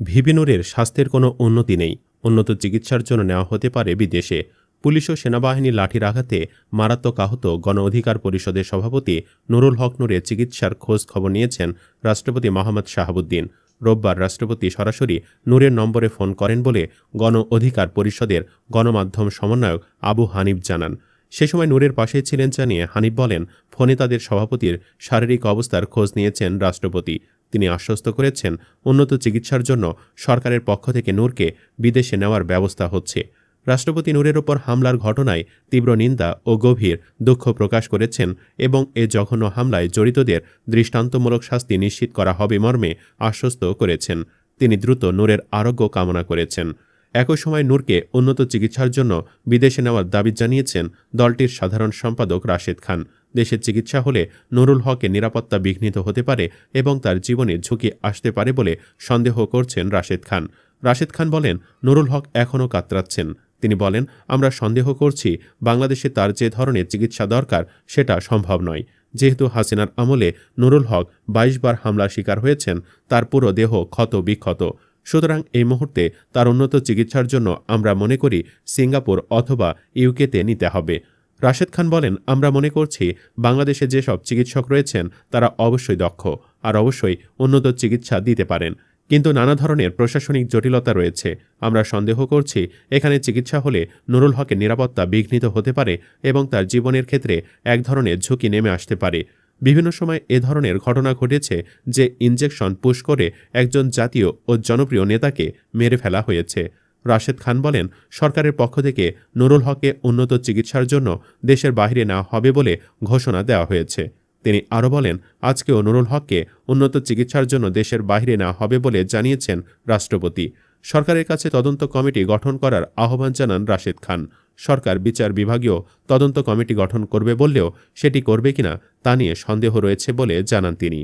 ভিবিনুরের স্বাস্থ্যের কোনো উন্নতি নেই। উন্নত চিকিৎসার জন্য নেওয়া হতে পারে বিদেশে। পুলিশ ও সেনাবাহিনী লাঠির আঘাতে মারাত্মক আহত গণ অধিকার পরিষদের সভাপতি নুরুল হক নুরের চিকিৎসার খোঁজ খবর নিয়েছেন রাষ্ট্রপতি মোহাম্মদ শাহাবুদ্দিন। রোববার রাষ্ট্রপতি সরাসরি নূরের নম্বরে ফোন করেন বলে গণ অধিকার পরিষদের গণমাধ্যম সমন্বয়ক আবু হানিফ জানান। সে সময় নূরের পাশে ছিলেন জানিয়ে হানিফ বলেন, ফোনে তাদের সভাপতির শারীরিক অবস্থার খোঁজ নিয়েছেন রাষ্ট্রপতি। তিনি আশ্বস্ত করেছেন, উন্নত চিকিৎসার জন্য সরকারের পক্ষ থেকে নূরকে বিদেশে নেওয়ার ব্যবস্থা হচ্ছে। রাষ্ট্রপতি নূরের ওপর হামলার ঘটনায় তীব্র নিন্দা ও গভীর দুঃখ প্রকাশ করেছেন এবং এ জঘন্য হামলায় জড়িতদের দৃষ্টান্তমূলক শাস্তি নিশ্চিত করা হবে মর্মে আশ্বস্ত করেছেন। তিনি দ্রুত নূরের আরোগ্য কামনা করেছেন। একই সময় নূরকে উন্নত চিকিৎসার জন্য বিদেশে নেওয়ার দাবি জানিয়েছেন দলটির সাধারণ সম্পাদক রাশেদ খান। দেশের চিকিৎসা হলে নুরুল হকের নিরাপত্তা বিঘ্নিত হতে পারে এবং তার জীবনে ঝুঁকি আসতে পারে বলে সন্দেহ করছেন রাশেদ খান। রাশেদ খান বলেন, নুরুল হক এখনও কাতরাচ্ছেন। তিনি বলেন, আমরা সন্দেহ করছি, বাংলাদেশে তার যে ধরনের চিকিৎসা দরকার সেটা সম্ভব নয়। যেহেতু হাসিনার আমলে নুরুল হক বাইশ বার হামলার শিকার হয়েছেন, তার পুরো দেহ ক্ষত বিক্ষত সুতরাং এই মুহূর্তে তার উন্নত চিকিৎসার জন্য আমরা মনে করি সিঙ্গাপুর অথবা ইউকেতে নিতে হবে। রাশেদ খান বলেন, আমরা মনে করছি বাংলাদেশে যেসব চিকিৎসক রয়েছেন তারা অবশ্যই দক্ষ আর অবশ্যই উন্নত চিকিৎসা দিতে পারেন। কিন্তু নানা ধরনের প্রশাসনিক জটিলতা রয়েছে। আমরা সন্দেহ করছি এখানে চিকিৎসা হলে নুরুল হকের নিরাপত্তা বিঘ্নিত হতে পারে এবং তার জীবনের ক্ষেত্রে এক ধরনের ঝুঁকি নেমে আসতে পারে। বিভিন্ন সময় এ ধরনের ঘটনা ঘটেছে যে ইনজেকশন পুশ করে একজন জাতীয় ও জনপ্রিয় নেতাকে মেরে ফেলা হয়েছে। রাশেদ খান বলেন, সরকারের পক্ষ থেকে নুরুল হককে উন্নত চিকিৎসার জন্য দেশের বাইরে নেওয়া হবে বলে ঘোষণা দেওয়া হয়েছে। তিনি আরও বলেন, আজকেও নুরুল হককে উন্নত চিকিৎসার জন্য দেশের বাইরে নেওয়া হবে বলে জানিয়েছেন রাষ্ট্রপতি। সরকারের কাছে তদন্ত কমিটি গঠন করার আহ্বান জানান রাশেদ খান। সরকার, বিচার বিভাগীয় তদন্ত কমিটি গঠন করবে বললেও সেটি করবে কিনা তা নিয়ে সন্দেহ রয়েছে বলে জানান তিনি।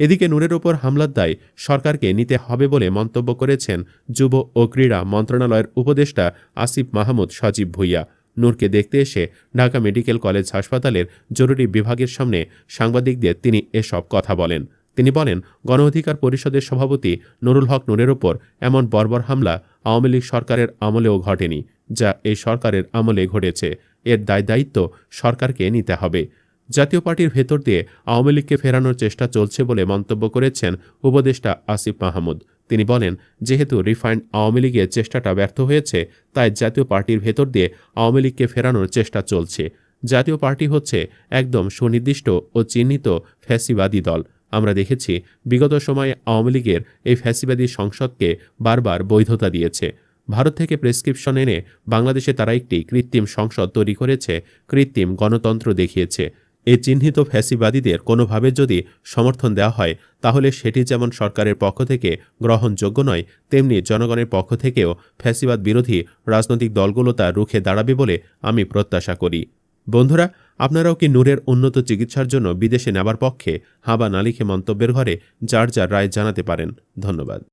এদিকে নূরের ওপর হামলার দায় সরকারকে নিতে হবে বলে মন্তব্য করেছেন যুব ও ক্রীড়া মন্ত্রণালয়ের উপদেষ্টা আসিফ মাহমুদ সজীব ভুইয়া। নূরকে দেখতে এসে ঢাকা মেডিকেল কলেজ হাসপাতালের জরুরি বিভাগের সামনে সাংবাদিকদের তিনি এসব কথা বলেন। তিনি বলেন গণ অধিকার পরিষদের সভাপতি নুরুল হক নূরের ওপর এমন বর্বর হামলা আওয়ামী লীগ সরকারের আমলেও ঘটেনি। যা এই সরকারের আমলে ঘটেছে। এর দায় দায়িত্ব সরকারকে নিতে হবে। জাতীয় পার্টির ভেতর দিয়ে আওয়ামী লীগকে ফেরানোর চেষ্টা চলছে বলে মন্তব্য করেছেন উপদেষ্টা আসিফ মাহমুদ। তিনি বলেন, যেহেতু রিফাইন্ড আওয়ামী লীগের চেষ্টাটা ব্যর্থ হয়েছে, তাই জাতীয় পার্টির ভেতর দিয়ে আওয়ামী লীগকে ফেরানোর চেষ্টা চলছে। জাতীয় পার্টি হচ্ছে একদম সুনির্দিষ্ট ও চিহ্নিত ফ্যাসিবাদী দল। আমরা দেখেছি, বিগত সময়ে আওয়ামী লীগের এই ফ্যাসিবাদী সংসদকে বারবার বৈধতা দিয়েছে। ভারত থেকে প্রেসক্রিপশন এনে বাংলাদেশে তারা একটি কৃত্রিম সংসদ তৈরি করেছে, কৃত্রিম গণতন্ত্র দেখিয়েছে। এই চিহ্নিত ফ্যাসিবাদীদের কোনোভাবে যদি সমর্থন দেওয়া হয়, তাহলে সেটি যেমন সরকারের পক্ষ থেকে গ্রহণযোগ্য নয়, তেমনি জনগণের পক্ষ থেকেও ফ্যাসিবাদ বিরোধী রাজনৈতিক দলগুলো তা রুখে দাঁড়াবে বলে আমি প্রত্যাশা করি। বন্ধুরা, আপনারাও কি নূরের উন্নত চিকিৎসার জন্য বিদেশে নেবার পক্ষে হাবা না লিখে মন্তব্যের ঘরে যার যার রায় জানাতে পারেন? ধন্যবাদ।